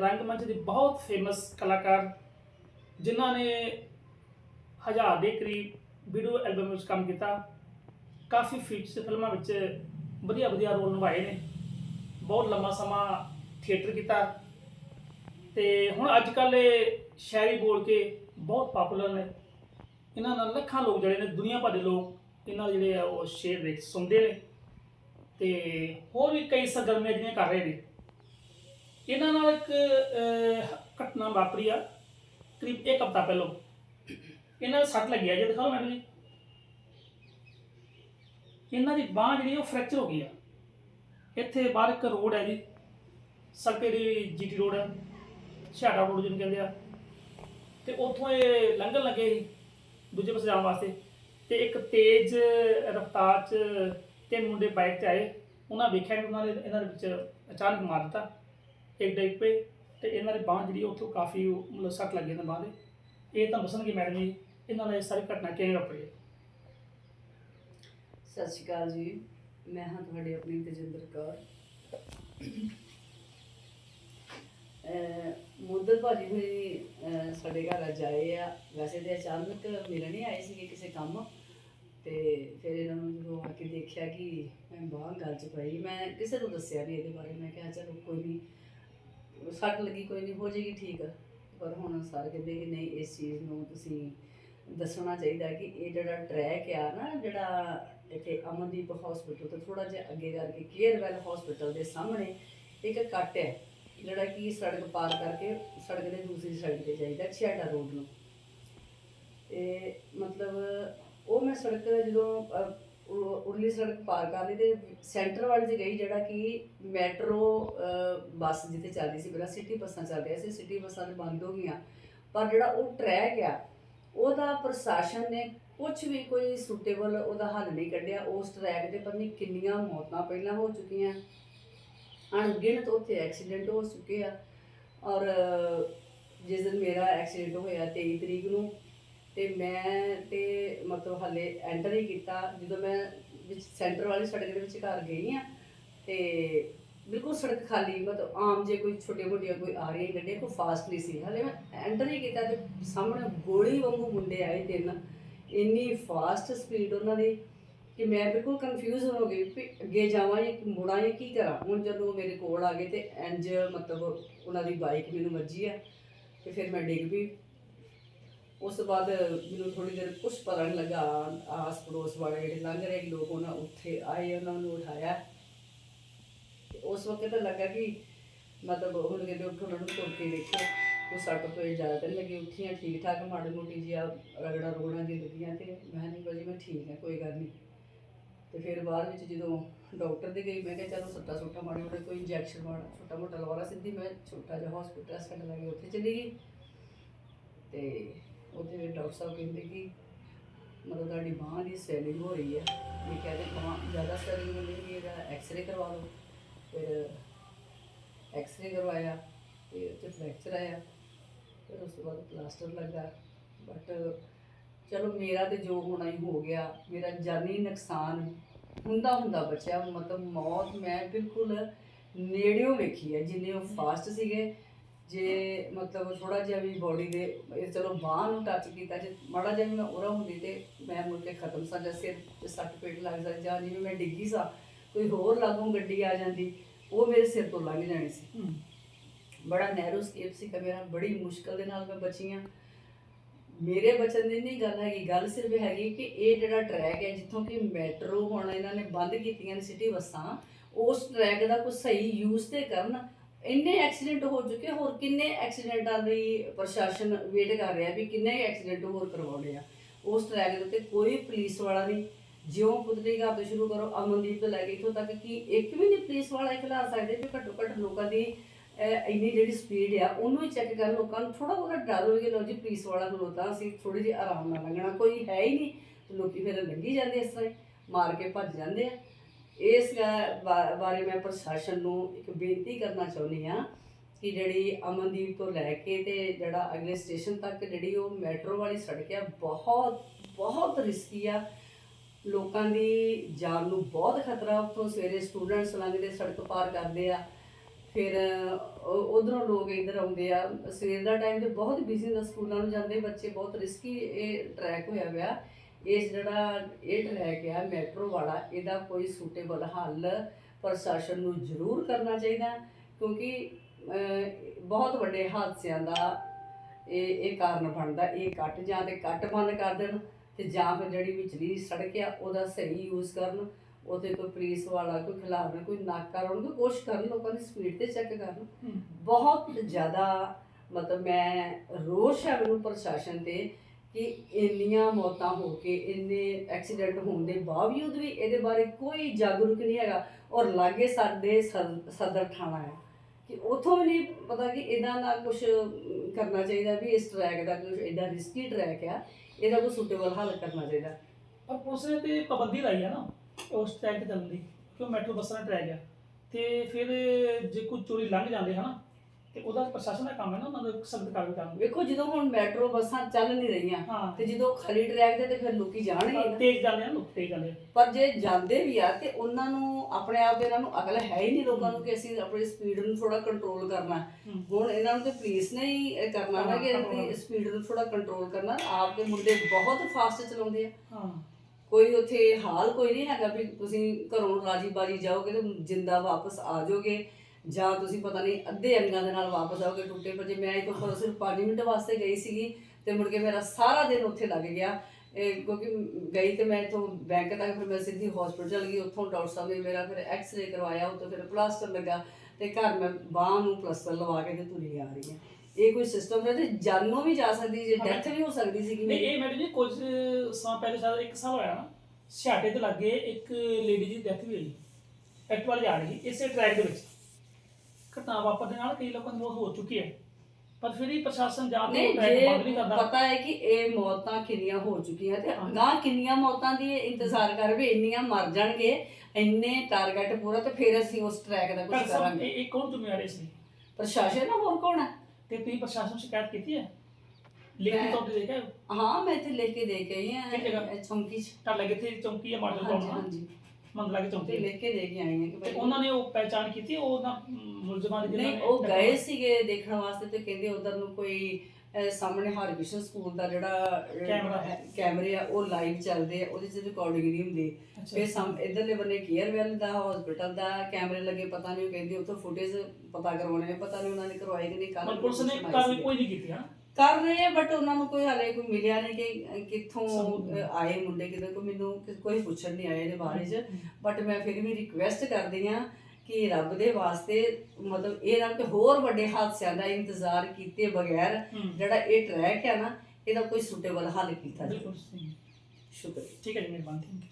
ਰੰਗਮੰਚ ਦੇ ਬਹੁਤ ਫੇਮਸ ਕਲਾਕਾਰ, ਜਿਨ੍ਹਾਂ ਨੇ ਹਜ਼ਾਰ ਦੇ ਕਰੀਬ ਵੀਡੀਓ ਐਲਬਮ ਵਿੱਚ ਕੰਮ ਕੀਤਾ। ਕਾਫੀ ਫੀਚਰ ਫਿਲਮਾਂ ਵਿੱਚ ਵਧੀਆ ਵਧੀਆ ਰੋਲ ਨਿਭਾਏ ਨੇ। ਬਹੁਤ ਲੰਮਾ ਸਮਾਂ ਥੀਏਟਰ ਕੀਤਾ। ਤੇ ਹੁਣ ਅੱਜ ਕੱਲ ਇਹ ਸ਼ਾਇਰੀ ਬੋਲ ਕੇ ਬਹੁਤ ਪਾਪੂਲਰ ਨੇ। ਇਹਨਾਂ ਨਾਲ ਲੱਖਾਂ ਲੋਕ ਜਿਹੜੇ ਨੇ, ਦੁਨੀਆ ਭਰ ਦੇ ਲੋਕ ਇਹਨਾਂ ਜਿਹੜੇ ਆ ਉਹ ਸ਼ੇਰ ਦੇ ਸੁਣਦੇ ਨੇ। ਤੇ ਹੋਰ ਵੀ ਕਈ ਸਰਗਰਮੀਆਂ ਜਿਹੜੀਆਂ ਕਰ ਰਹੇ ਨੇ। ਇਹਨਾਂ ਨਾਲ ਇੱਕ ਅਹ, ਘਟਨਾ ਵਾਪਰੀ ਆ। ਕਰੀਬ ਇੱਕ ਹਫ਼ਤਾ ਪਹਿਲਾਂ। ਇਹਨਾਂ ਦੇ ਸੱਟ ਲੱਗਿਆ ਜੇ ਦਿਖਾਓ ਮੈਨੂੰ ਜੀ। ਇਹਨਾਂ ਦੀ ਬਾਹ ਜਿਹੜੀ ਉਹ ਫ੍ਰੈਕਚਰ ਹੋ ਗਈ ਆ। ਇੱਥੇ ਬਾਹਰ ਇੱਕ ਰੋਡ ਹੈ ਜੀ। ਸੜਕ ਦੀ ਜੀਟੀ ਰੋਡ ਹੈ ਛਾੜਾ ਰੋਡ ਜਿਹਨੂੰ ਕਹਿੰਦੇ ਆ। ਤੇ ਉੱਥੋਂ ਇਹ ਲੰਘਣ ਲੱਗੇ ਸੀ ਦੂਜੇ ਪਾਸੇ ਜਾਣ ਵਾਸਤੇ। ਤੇ ਇੱਕ ਤੇਜ਼ ਰਫ਼ਤਾਰ 'ਚ ਤਿੰਨ ਮੁੰਡੇ ਬਾਈਕ ਤੇ ਆਏ। ਉਹਨਾਂ ਵੇਖਿਆ ਕਿ ਉਹਨਾਂ ਨੇ ਇਹਨਾਂ ਦੇ ਵਿੱਚ ਅਚਾਨਕ ਮਾਰ ਦਿੱਤਾ। ਇੱਕ ਡਿੱਗ ਪਏ ਤੇ ਇਹਨਾਂ ਦੀ ਬਾਂਹ ਜਿਹੜੀ ਉੱਥੋਂ ਕਾਫੀ ਉਹ ਮਤਲਬ ਸੱਟ ਲੱਗੀ ਇਹਨਾਂ ਬਾਂਹ ਦੇ। ਇਹ ਤਾਂ ਦੱਸਣਗੇ ਮੈਡਮ ਜੀ, ਇਹਨਾਂ ਨਾਲ ਇਹ ਸਾਰੀ ਘਟਨਾ ਕਿਵੇਂ ਵਾਪਰੀ ਸਤਿ ਸ਼੍ਰੀ ਅਕਾਲ ਜੀ, ਮੈਂ ਹਾਂ ਤੁਹਾਡੀ ਆਪਣੀ ਤੇਜਿੰਦਰ ਕੌਰ। ਅਹ ਮੁੱਦਤ ਭਾਜੀ ਹੋਈ ਸਾਡੇ ਘਰ ਅੱਜ ਆਏ ਆ। ਵੈਸੇ ਤੇ ਅਚਾਨਕ ਮਿਲਣ ਹੀ ਆਏ ਸੀਗੇ ਕਿਸੇ ਕੰਮ, ਤੇ ਫਿਰ ਇਹਨਾਂ ਨੂੰ ਜਦੋਂ ਆ ਕੇ ਦੇਖਿਆ ਕਿ ਮੈਂ ਬਾਹਰ ਗੱਲ ਚ ਪਈ, ਮੈਂ ਕਿਸੇ ਨੂੰ ਦੱਸਿਆ ਨਹੀਂ ਇਹਦੇ ਬਾਰੇ। ਮੈਂ ਕਿਹਾ, ਚਲੋ ਕੋਈ ਨਹੀਂ ਸੱਟ ਲੱਗੀ, ਕੋਈ ਨਹੀਂ ਹੋ ਜਾਏਗੀ ਠੀਕ। ਪਰ ਹੁਣ ਸਾਰੇ ਕਹਿੰਦੇ ਕਿ ਨਹੀਂ, ਇਸ ਚੀਜ਼ ਨੂੰ ਤੁਸੀਂ ਦੱਸਣਾ ਚਾਹੀਦਾ ਕਿ ਇਹ ਜਿਹੜਾ ਟਰੈਕ ਆ ਨਾ, ਜਿਹੜਾ ਇੱਥੇ ਅਮਨਦੀਪ ਹਸਪੀਟਲ ਤੋਂ ਥੋੜਾ ਜਿਹਾ ਅੱਗੇ ਕਰਕੇ ਕੇਅਰਵੈਲ ਹਸਪੀਟਲ ਦੇ ਸਾਹਮਣੇ ਇੱਕ ਕੱਟ ਹੈ, ਜਿਹੜਾ ਕਿ ਸੜਕ ਪਾਰ ਕਰਕੇ ਸੜਕ ਦੇ ਦੂਸਰੀ ਸਾਈਡ ਤੇ ਜਾਈਦਾ, ਛਿਆਟਾ ਰੋਡ ਨੂੰ। ਤੇ ਮਤਲਬ ਉਹ ਮੈਂ ਸੜਕ ਜਦੋਂ ਉਰਲੀ ਸੜਕ ਪਾਰ ਕਰ ਲਈ ਤੇ ਸੈਂਟਰ ਵੱਲ ਜੇ ਗਈ ਜਿਹੜਾ ਕਿ ਮੈਟਰੋ ਬੱਸ ਜਿੱਥੇ ਚੱਲਦੀ ਸੀ, ਪਹਿਲਾਂ ਸਿਟੀ ਬੱਸਾਂ ਚੱਲਦੀਆਂ ਸੀ, ਸਿਟੀ ਬੱਸਾਂ ਤੇ ਬੰਦ ਹੋ ਗਈਆਂ। ਪਰ ਜਿਹੜਾ ਉਹ ਟਰੈਕ ਆ, ਉਹਦਾ ਪ੍ਰਸ਼ਾਸਨ ਨੇ ਕੁਝ ਵੀ ਕੋਈ ਸੁਟੇਬਲ ਉਹਦਾ ਹੱਲ ਨਹੀਂ ਕੱਢਿਆ। ਉਸ ਟਰੈਕ ਦੇ ਪਤਾ ਨਹੀਂ ਕਿੰਨੀਆਂ ਮੌਤਾਂ ਪਹਿਲਾਂ ਹੋ ਚੁੱਕੀਆਂ। ਅਣਗਿਣਤ ਉੱਥੇ ਐਕਸੀਡੈਂਟ ਹੋ ਚੁੱਕੇ ਆ। ਔਰ, ਜਿਸ ਦਿਨ ਮੇਰਾ ਐਕਸੀਡੈਂਟ ਹੋਇਆ 23 ਤਰੀਕ ਨੂੰ ਤੇ ਮੈਂ ਤੇ ਮਤਲਬ ਹਲੇ ਐਂਟਰ ਹੀ ਕੀਤਾ। ਜਦੋਂ ਮੈਂ ਵਿੱਚ ਸੈਂਟਰ ਵਾਲੀ ਸੜਕ ਦੇ ਵਿੱਚ ਘਰ ਗਈ ਆ, ਤੇ ਬਿਲਕੁਲ ਸੜਕ ਖਾਲੀ, ਮਤਲਬ ਆਮ ਜੇ ਕੋਈ ਛੋਟੇ ਮੋਟੀਆਂ ਕੋਈ ਆ ਰਹੀ ਗੱਡੀ ਕੋਈ ਫਾਸਟ ਨਹੀਂ ਸੀ। ਹਲੇ ਮੈਂ ਐਂਟਰ ਹੀ ਕੀਤਾ ਤੇ ਸਾਹਮਣੇ ਗੋਲੀ ਵਾਂਗੂ ਮੁੰਡੇ ਆਏ ਤਿੰਨ। ਇੰਨੀ ਫਾਸਟ ਸਪੀਡ ਉਹਨਾਂ ਦੀ ਕਿ ਮੈਂ ਬਿਲਕੁਲ ਕਨਫਿਊਜ਼ ਹੋ ਗਈ ਵੀ ਅੱਗੇ ਜਾਵਾਂ ਜਾਂ ਮੁੜਾਂ ਜਾਂ ਕੀ ਕਰਾਂ। ਹੁਣ ਜਦੋਂ ਮੇਰੇ ਕੋਲ ਆ ਗਏ ਤੇ ਇੰਜ ਮਤਲਬ ਉਹਨਾਂ ਦੀ ਬਾਈਕ ਮੈਨੂੰ ਵੱਜੀ ਆ ਤੇ ਫਿਰ ਮੈਂ ਡਿੱਗ ਪਈ। ਉਸ ਤੋਂ ਬਾਅਦ ਮੈਨੂੰ ਥੋੜੀ ਦੇਰ ਕੁਝ ਪਤਾ ਨਹੀਂ ਲੱਗਾ ਆਸ ਪੜੋਸ ਵਾਲੇ ਜਿਹੜੇ ਲੰਘ ਰਹੇ ਲੋਕ ਉਹਨਾਂ ਉੱਥੇ ਆਏ, ਉਹਨਾਂ ਨੂੰ ਉਠਾਇਆ। ਤੇ ਉਸ ਵਕਤ ਤਾਂ ਲੱਗਾ ਕਿ ਮਤਲਬ ਹੁਣ ਕਹਿੰਦੇ ਉੱਠੋ, ਉਹਨਾਂ ਨੂੰ ਤੁਰ ਕੇ ਦੇਖੋ। ਉਹ ਸੱਟ ਤੋਂ ਜ਼ਿਆਦਾ ਤਾਂ ਨੀ ਲੱਗੀ, ਉੱਠੀਆਂ ਠੀਕ ਠਾਕ ਮਾੜੀ ਮੋਟੀ ਜੀ ਆ ਰਗੜਾ ਰੋਗੜਾਂ ਦੀ ਲੱਗੀਆਂ ਤੇ ਮੈਂ ਨਹੀਂ ਬਾਜੀ ਮੈਂ ਠੀਕ ਹਾਂ, ਕੋਈ ਗੱਲ ਨਹੀਂ ਤੇ ਫਿਰ ਬਾਅਦ ਵਿੱਚ ਜਦੋਂ ਡਾਕਟਰ ਦੇ ਗਈ, ਮੈਂ ਕਿਹਾ, ਚਲੋ ਸੱਟਾ ਸੁੱਟਾ ਮਾੜੀ ਮੋਟੀ ਕੋਈ ਇੰਜੈਕਸ਼ਨ, ਮਾੜਾ, ਛੋਟਾ ਮੋਟਾ ਲਵਾਰਾ ਸਿੱਧੀ ਮੈਂ ਛੋਟਾ ਜਿਹਾ ਹਸਪੀਟਲ ਸੈਂਟਰ ਲੱਗੇ ਉੱਥੇ ਚਲੀ ਗਈ। ਤੇ ਉੱਥੇ ਫਿਰ ਡਾਕਟਰ ਸਾਹਿਬ ਕਹਿੰਦੇ ਕਿ ਮਤਲਬ ਤੁਹਾਡੀ ਬਾਂਹ ਦੀ ਸਵੈਲਿੰਗ ਹੋ ਰਹੀ ਹੈ। ਇਹ ਕਹਿੰਦੇ ਬਾਂਹ ਜ਼ਿਆਦਾ ਸਵੈਲਿੰਗ ਹੋ ਰਹੀ ਹੈ ਇਹਦਾ ਐਕਸ-ਰੇ ਕਰਵਾ ਲਓ ਫਿਰ ਐਕਸ-ਰੇ ਕਰਵਾਇਆ ਤੇ ਉੱਥੇ ਫ੍ਰੈਕਚਰ ਆਇਆ। ਫਿਰ ਉਸ ਤੋਂ ਬਾਅਦ ਪਲਾਸਟਰ ਲੱਗਾ। ਬਟ ਚਲੋ ਮੇਰਾ ਤੇ ਜੋ ਹੋਣਾ ਹੀ ਹੋ ਗਿਆ। ਮੇਰਾ ਜਾਨੀ ਨੁਕਸਾਨ ਹੁੰਦਾ ਹੁੰਦਾ ਬਚਿਆ। ਮਤਲਬ ਮੌਤ ਮੈਂ ਬਿਲਕੁਲ ਨੇੜਿਓਂ ਵੇਖੀ ਹੈ। ਜਿੰਨੇ ਉਹ ਫਾਸਟ ਸੀਗੇ ਜੇ ਮਤਲਬ ਥੋੜਾ ਜਿਹਾ ਵੀ ਬੋਡੀ ਦੇ ਇਹ ਚਲੋ ਬਾਂਹ ਨੂੰ ਟੱਚ ਕੀਤਾ ਜੇ ਮਾੜਾ ਜਿਹਾ ਵੀ ਮੈਂ ਉਰਾ ਹੁੰਦੀ ਤੇ ਮੈਂ ਮੁੜ ਕੇ ਖਤਮ ਸਾਂ ਜਾਂ ਸਿਰ ਤੇ ਸੱਟ ਪੇਟ ਲੱਗ ਜਾ ਜਾਂ ਜਿਵੇਂ ਮੈਂ ਡਿੱਗੀ ਸਾਂ ਕੋਈ ਹੋਰ ਲਾਗੋਂ ਗੱਡੀ ਆ ਜਾਂਦੀ ਉਹ ਮੇਰੇ ਸਿਰ ਤੋਂ ਲੰਘ ਜਾਣੀ ਸੀ। ਬੜਾ ਨੈਰੋ ਸਕੇਪ ਸੀ ਮੇਰਾ ਬੜੀ ਮੁਸ਼ਕਲ ਦੇ ਨਾਲ ਮੈਂ ਬਚੀ ਹਾਂ ਮੇਰੇ ਬਚਨ ਦੀ ਨਹੀਂ ਗੱਲ ਹੈਗੀ ਗੱਲ ਸਿਰਫ ਹੈਗੀ ਕਿ ਇਹ ਜਿਹੜਾ ਟਰੈਕ ਹੈ ਜਿੱਥੋਂ ਕਿ ਮੈਟਰੋ ਹੁਣ ਇਹਨਾਂ ਨੇ ਬੰਦ ਕੀਤੀਆਂ ਨੇ ਸਿਟੀ ਬੱਸਾਂ ਉਸ ਟਰੈਕ ਦਾ ਕੋਈ ਸਹੀ ਯੂਜ਼ ਤੇ ਕਰਨ ਇੰਨੇ ਐਕਸੀਡੈਂਟ ਹੋ ਚੁੱਕੇ ਹੋਰ ਕਿੰਨੇ ਐਕਸੀਡੈਂਟਾਂ ਦੀ ਪ੍ਰਸ਼ਾਸਨ ਵੇਟ ਕਰ ਰਿਹਾ ਵੀ ਕਿੰਨੇ ਐਕਸੀਡੈਂਟ ਹੋਰ ਕਰਵਾਉਣੇ ਆ। ਉਸ ਟਰੈਕ ਦੇ ਉੱਤੇ ਕੋਈ ਪੁਲਿਸ ਵਾਲਾ ਨਹੀਂ। ਜਿਉਂ ਪੁਤਲੀ ਘਾਟ ਤੋਂ ਸ਼ੁਰੂ ਕਰੋ, ਅਮਨਦੀਪ ਤੋਂ ਲੈ ਕੇ ਇੱਥੋਂ ਤੱਕ ਕਿ ਇੱਕ ਵੀ ਨਹੀਂ ਪੁਲਿਸ ਵਾਲਾ ਇਹ ਖਿਲਾ ਸਕਦੇ ਵੀ ਘੱਟੋ ਘੱਟ ਲੋਕਾਂ ਦੀ ਇੰਨੀ ਜਿਹੜੀ ਸਪੀਡ ਆ, ਉਹਨੂੰ ਹੀ ਚੈੱਕ ਕਰ ਲੋਕਾਂ ਨੂੰ ਥੋੜਾ ਬਹੁਤਾ ਡਰ ਹੋਵੇਗਾ ਲੋ ਜੀ ਪੁਲਿਸ ਵਾਲਾ ਖਲੋਤਾ ਅਸੀਂ ਥੋੜੀ ਜਿਹੀ ਆਰਾਮ ਨਾਲ ਲੰਘਣਾ। ਕੋਈ ਹੈ ਹੀ ਨਹੀਂ, ਤੇ ਲੋਕੀ ਫਿਰ ਲੰਘੀ ਜਾਂਦੇ ਇਸ ਤਰ੍ਹਾਂ ਮਾਰ ਕੇ ਭੱਜ ਜਾਂਦੇ ਆ। ਇਸ ਗਾ- ਬਾਰੇ ਮੈਂ ਪ੍ਰਸ਼ਾਸਨ ਨੂੰ ਇੱਕ ਬੇਨਤੀ ਕਰਨਾ ਚਾਹੁੰਦੀ ਆ ਕਿ ਜਿਹੜੀ ਅਮਨਦੀਪ ਤੋਂ ਲੈ ਕੇ ਤੇ ਜਿਹੜਾ ਅਗਲੇ ਸਟੇਸ਼ਨ ਤੱਕ ਜਿਹੜੀ ਉਹ ਮੈਟਰੋ ਵਾਲੀ ਸੜਕ ਆ, ਬਹੁਤ ਬਹੁਤ ਰਿਸਕੀ ਆ। ਲੋਕਾਂ ਦੀ ਜਾਨ ਨੂੰ ਬਹੁਤ ਖਤਰਾ ਉੱਥੋਂ ਸਵੇਰੇ ਸਟੂਡੈਂਟਸ ਲੰਘਦੇ ਸੜਕ ਪਾਰ ਕਰਦੇ ਆ। ਫਿਰ ਉਧਰੋਂ ਲੋਕ ਇੱਧਰ ਆਉਂਦੇ ਆ। ਸਵੇਰ ਦਾ ਟਾਈਮ ਤੇ ਬਹੁਤ ਬਿਜ਼ੀ ਹੁੰਦਾ, ਸਕੂਲਾਂ ਨੂੰ ਜਾਂਦੇ ਬੱਚੇ, ਬਹੁਤ ਰਿਸਕੀ ਇਹ ਟਰੈਕ ਹੋਇਆ ਪਿਆ। ਇਸ ਜਿਹੜਾ ਇਹ ਟਰੈਕ ਆ ਮੈਟਰੋ ਵਾਲਾ ਇਹਦਾ ਕੋਈ ਸੂਟੇਬਲ ਹੱਲ ਪ੍ਰਸ਼ਾਸਨ ਨੂੰ ਜ਼ਰੂਰ ਕਰਨਾ ਚਾਹੀਦਾ ਕਿਉਂਕਿ ਬਹੁਤ ਵੱਡੇ ਹਾਦਸਿਆਂ ਦਾ ਇਹ ਇਹ ਕਾਰਨ ਬਣਦਾ। ਇਹ ਕੱਟ ਜਾਂ ਤੇ ਕੱਟ ਬੰਦ ਕਰ ਦੇਣ ਤੇ ਜਾਂ ਫਿਰ ਜਿਹੜੀ ਵਿਚਲੀ ਸੜਕ ਆ ਉਹਦਾ ਸਹੀ ਯੂਜ਼ ਕਰਨ। ਉਹਦੇ ਕੋਈ ਪੁਲਿਸ ਵਾਲਾ ਕੋਈ ਖਿਲਾਰਨ ਕੋਈ ਨਾਕਾ ਲਾਉਣ ਕੋਈ ਕੋਸ਼ਿਸ਼ ਕਰਨ ਲੋਕਾਂ ਦੀ ਸਪੀਡ ਤੇ ਚੈੱਕ ਕਰਨ। ਬਹੁਤ ਜ਼ਿਆਦਾ ਮਤਲਬ ਮੈਂ ਰੋਸ਼ ਹੈ ਮੈਨੂੰ ਪ੍ਰਸ਼ਾਸਨ ਤੇ ਕਿ ਇੰਨੀਆਂ ਮੌਤਾਂ ਹੋ ਕੇ, ਇੰਨੇ ਐਕਸੀਡੈਂਟ ਹੋਣ ਦੇ ਬਾਵਜੂਦ ਵੀ ਇਹਦੇ ਬਾਰੇ ਕੋਈ ਜਾਗਰੂਕ ਨਹੀਂ ਹੈਗਾ। ਔਰ ਲਾਗੇ ਸਾਡੇ ਸਦਰ ਥਾਣਾ ਹੈ ਕਿ ਉਥੋਂ ਵੀ ਨਹੀਂ ਪਤਾ ਕਿ ਇਹਦਾ ਦਾ ਕੁਝ ਕਰਨਾ ਚਾਹੀਦਾ ਵੀ ਇਸ ਟਰੈਕ ਦਾ ਕੁਝ ਐਡਾ ਰਿਸਕੀ ਟਰੈਕ ਆ, ਇਹਦਾ ਕੋਈ ਸੁਟੇਬਲ ਹੱਲ ਕਰਨਾ ਚਾਹੀਦਾ। ਪਰ ਪੁਲਿਸ ਨੇ ਤੇ ਪਾਬੰਦੀ ਲਾਈ ਹੈ ਨਾ, ਉਸ ਟਰੈਕ ਤੇ ਚੱਲਣ ਦੀ, ਕਿਉਂ ਮੈਟਰੋ ਬੱਸਾਂ ਦਾ ਟਰੈਕ ਆ। ਤੇ ਫਿਰ ਜੇ ਕੋਈ ਚੋਰੀ ਲੰਘ ਜਾਂਦੇ ਹਨਾ ਤੇ ਉਹਦਾ ਪ੍ਰਸ਼ਾਸਨ ਦਾ ਕੰਮ ਹੈ ਨਾ ਉਹਨਾਂ ਦਾ ਸਖਤ ਕਾਰਵਾਈ ਕਰਨ ਵੇਖੋ ਜਦੋਂ ਹੁਣ ਮੈਟਰੋ ਬੱਸਾਂ ਚੱਲ ਨਹੀਂ ਰਹੀਆਂ ਹਾਂ। ਤੇ ਜਦੋਂ ਖਾਲੀ ਟਰੈਕ ਤੇ ਤੇ ਫਿਰ ਲੋਕੀ ਜਾਣਗੇ। ਨਾ। ਤੇਜ਼ ਜਾਂਦੇ ਆ ਲੋਕ ਤੇਜ਼ ਜਾਂਦੇ ਆ। ਪਰ ਜੇ ਜਾਂਦੇ ਵੀ ਆ ਤੇ ਉਹਨਾਂ ਨੂੰ ਆਪਣੇ ਆਪ ਇਹਨਾਂ ਨੂੰ ਅਕਲ ਹੈ ਹੀ ਨਹੀਂ ਲੋਕਾਂ ਨੂੰ ਕਿ ਅਸੀਂ ਆਪਣੀ ਸਪੀਡ ਨੂੰ ਥੋੜਾ ਕੰਟਰੋਲ ਕਰਨਾ। ਹਮ। ਹੁਣ ਇਹਨਾਂ ਨੂੰ ਤੇ ਪੁਲਿਸ ਨੇ ਹੀ ਇਹ ਕਰਨਾ ਨਾ ਕਿ ਆਪਣੀ ਸਪੀਡ ਨੂੰ ਥੋੜਾ ਕੰਟਰੋਲ ਕਰਨਾ ਆਪ ਦੇ ਮੁੰਡੇ ਬਹੁਤ ਫਾਸਟ ਚਲਾਉਂਦੇ ਆ। ਹਾਂ। ਕੋਈ ਉੱਥੇ ਹਾਲ ਕੋਈ ਨਹੀਂ ਹੈਗਾ ਵੀ ਤੁਸੀਂ ਘਰੋਂ ਰਾਜੀ ਬਾਜੀ ਜਾਓਗੇ ਤੇ ਜਿੰਦਾ ਵਾਪਸ ਆ ਜਾਓਗੇ। ਜਾਂ ਤੁਸੀਂ ਪਤਾ ਨਹੀਂ ਅੱਧੇ ਅੰਗਾਂ ਦੇ ਨਾਲ ਵਾਪਸ ਆਓਗੇ ਟੁੱਟੇ ਪਰ ਜੇ ਮੈਂ ਇੱਥੋਂ ਪਰ ਸਿਰਫ 5 ਮਿੰਟ ਵਾਸਤੇ ਗਈ ਸੀਗੀ ਤੇ ਮੁੜ ਕੇ ਮੇਰਾ ਸਾਰਾ ਦਿਨ ਉੱਥੇ ਲੱਗ ਗਿਆ। ਕਿਉਂਕਿ ਗਈ ਤੇ ਮੈਂ ਇੱਥੋਂ ਬੈਂਕ ਤੱਕ, ਫਿਰ ਮੈਂ ਸਿੱਧੀ ਹਸਪੀਟਲ ਚਲ ਗਈ। ਉੱਥੋਂ ਡਾਕਟਰ ਸਾਹਿਬ ਨੇ ਮੇਰਾ ਫਿਰ ਐਕਸ-ਰੇ ਕਰਵਾਇਆ, ਉੱਥੋਂ ਫਿਰ ਪਲਾਸਟਰ ਲੱਗਾ ਤੇ ਘਰ ਮੈਂ ਬਾਹ ਨੂੰ ਪਲਾਸਟਰ ਲਵਾ ਕੇ ਤੇ ਤੁਰੀ ਆ ਰਹੀ ਹਾਂ। ਇਹ ਕੋਈ ਸਿਸਟਮ ਹੈ ਤੇ ਜਾਨੋਂ ਵੀ ਜਾ ਸਕਦੀ, ਜੇ ਡੈਥ ਵੀ ਹੋ ਸਕਦੀ ਸੀ ਕਿ ਨਹੀਂ, ਇਹ ਮੈਡਮ ਜੀ ਕੁਝ ਸਮਾਂ ਪਹਿਲੇ ਸ਼ਾਇਦ ਇੱਕ ਸਾਲ ਹੋਇਆ ਨਾ ਛਾਟੇ ਤੇ ਲੱਗੇ ਇੱਕ ਲੇਡੀ ਦੀ ਡੈਥ ਵੀ ਹੋਈ, ਐਕਟਿਵਾ ਜਾ ਰਹੀ, ਇਸੇ ਟਰੈਕ ਦੇ ਵਿੱਚ। ਘਟਨਾ ਵਾਪਰਨ ਦੇ ਨਾਲ ਕਈ ਲੋਕਾਂ ਦੀ ਮੌਤ ਹੋ ਚੁੱਕੀ ਹੈ। ਪਰ ਫਿਰ ਵੀ ਪ੍ਰਸ਼ਾਸਨ ਜਾਂ ਤਾਂ ਨਹੀਂ ਜੇ ਬੰਦ ਨਹੀਂ ਕਰਦਾ। ਪਤਾ ਹੈ ਕਿ ਇਹ ਮੌਤਾਂ ਕਿੰਨੀਆਂ ਹੋ ਚੁੱਕੀਆਂ ਤੇ ਹਾਂ। ਗਾਂ ਕਿੰਨੀਆਂ ਮੌਤਾਂ ਦੀ ਇੰਤਜ਼ਾਰ ਕਰ ਵੀ ਇੰਨੀਆਂ ਮਰ ਜਾਣਗੇ ਇੰਨੇ ਟਾਰਗੇਟ ਪੂਰਾ ਤੇ ਫਿਰ ਅਸੀਂ ਉਸ ਟਰੈਕ ਦਾ ਕੁਝ ਕਰਾਂਗੇ। ਇਹ ਇਹ ਕੌਣ ਜ਼ਿੰਮੇਵਾਰ ਹੈ ਇਸ ਲਈ? ਪ੍ਰਸ਼ਾਸਨ ਨਾ ਹੋਰ ਕੌਣ ਹੈ? ਤੇ ਤੁਸੀਂ ਪ੍ਰਸ਼ਾਸਨ ਨੂੰ ਸ਼ਿਕਾਇਤ ਕੀਤੀ ਹੈ? ਲਿਖਤੀ ਮੈਂ- ਤੌਰ ਤੇ ਦੇਖਿਆ ਹਾਂ ਮੈਂ ਇੱਥੇ ਲਿਖ ਕੇ ਦੇ ਕੇ ਆਈ ਕਿਹੜੀ ਜਗ੍ਹਾ? ਹਾਂ ਚੌਂਕੀ ਚ। ਤਾਂ ਲੱਗੇ ਤੇ ਚੌਂਕੀ ਹੈ ਮਾਡਲ ਹਾਂਜੀ ਹਾਂਜੀ। ਮੰਦਲਾ ਕੇ ਤੇ ਚੌਂਕੀ ਲਿਖ ਕੇ ਦੇ ਕੇ ਆਈ ਹਾਂ ਕਿ ਤੇ ਭਾਈ ਉਹਨਾਂ ਨੇ ਉਹ ਪਹਿਚਾਣ ਕੀਤੀ ਉਹ ਉਹਨਾਂ ਮੁਲਜ਼ਮਾਂ ਦੀ ਨਹੀਂ ਉਹ ਗਏ ਸੀਗੇ ਦੇਖਣ ਵਾਸਤੇ ਤੇ ਕਹਿੰਦੇ ਉਧਰ ਨੂੰ ਕੋਈ ਅਹ, ਸਾਹਮਣੇ ਹਰਕਿਸ਼ਨ ਸਕੂਲ ਦਾ ਜਿਹੜਾ ਅਹ, ਕੈਮਰਾ ਹੈ। ਕੈਮਰੇ ਆ ਉਹ ਲਾਈਵ ਚੱਲਦੇ ਆ ਉਹਦੇ 'ਚ ਰਿਕਾਰਡਿੰਗ ਨਹੀਂ ਹੁੰਦੀ। ਫਿਰ ਸਮ ਇਧਰਲੇ ਬੰਨੇ ਕੇਅਰਵੈਲ ਦਾ ਹਸਪੀਟਲ ਦਾ ਕੈਮਰੇ ਲੱਗੇ ਪਤਾ ਨਹੀਂ ਉਹ ਕਹਿੰਦੇ ਉੱਥੋਂ ਫੁਟੇਜ ਪਤਾ ਕਰਵਾਉਣੇ ਨੇ ਪਤਾ ਨਹੀਂ ਉਹਨਾਂ ਨੇ ਕਰਵਾਏ ਕਿ ਨਹੀਂ ਪਰ ਕੱਲ ਪੁਲਿਸ ਨੇ ਕਾਰਵਾਈ ਕੋਈ ਨਹੀਂ ਕੀਤੀ ਹਾਂ ਕਰ ਰਹੇ ਆ ਬਟ ਉਹਨਾਂ ਨੂੰ ਕੋਈ ਹਾਲੇ ਕੋਈ ਮਿਲਿਆ ਨਹੀਂ ਕਿ ਕਿੱਥੋਂ ਆਏ ਮੁੰਡੇ ਕਿਤੇ ਕੋਈ ਮੈਨੂੰ ਕਿ- ਕੋਈ ਪੁੱਛਣ ਨਹੀਂ ਆਇਆ ਇਹਦੇ ਬਾਰੇ 'ਚ। ਬਟ ਮੈਂ ਫਿਰ ਵੀ ਰਿਕੁਐਸਟ ਕਰਦੀ ਆ ਕਿ ਰੱਬ ਦੇ ਵਾਸਤੇ ਮਤਲਬ ਇਹ ਨਾ ਕਿ ਹੋਰ ਵੱਡੇ ਹਾਦਸਿਆਂ ਦਾ ਇੰਤਜ਼ਾਰ ਕੀਤੇ ਬਗੈਰ। ਜਿਹੜਾ ਇਹ ਟਰੈਕ ਹੈ ਨਾ ਇਹਦਾ ਕੋਈ ਸੁਟੇਬਲ ਹੱਲ ਕੀਤਾ ਜਾਵੇ। ਸ਼ੁਕਰੀਆ। ਠੀਕ ਹੈ ਜੀ ਮਿਹਰਬਾਨੀ ਥੈਂਕ ਯੂ